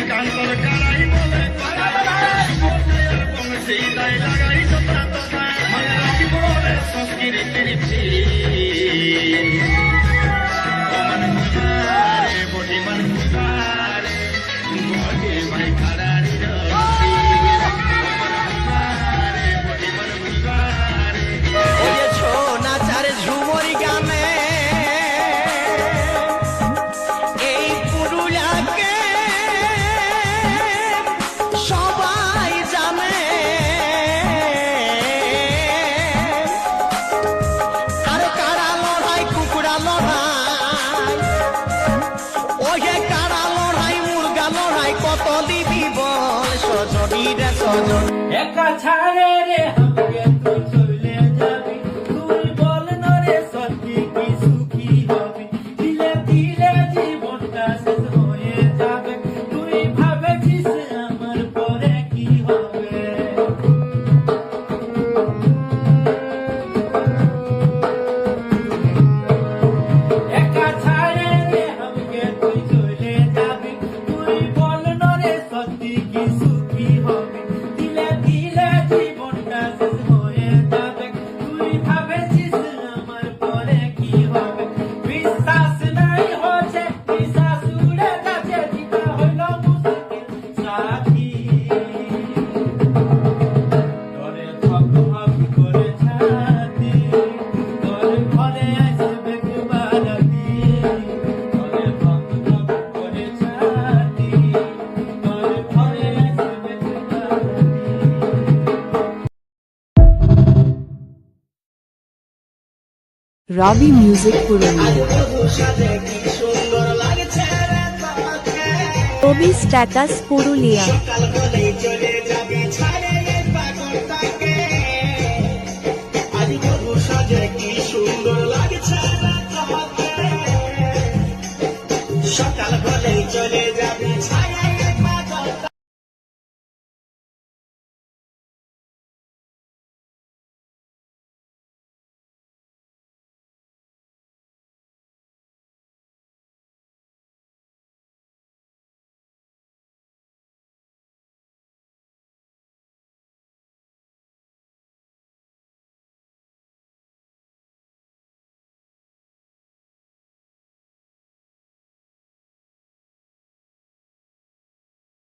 শ্রীকান্তর কারাই বলে। লাগাই লড়াই। ওহে কারা লড়াই, মুরগা লড়াই, কত দিবি বল, সজনী রে সজন। একা ছাড়ে রে রাবি মিউজিক পুরুলিয়া রবি স্ট্যাটাস পুরুলিয়া। সকাল বলে চলে যাবে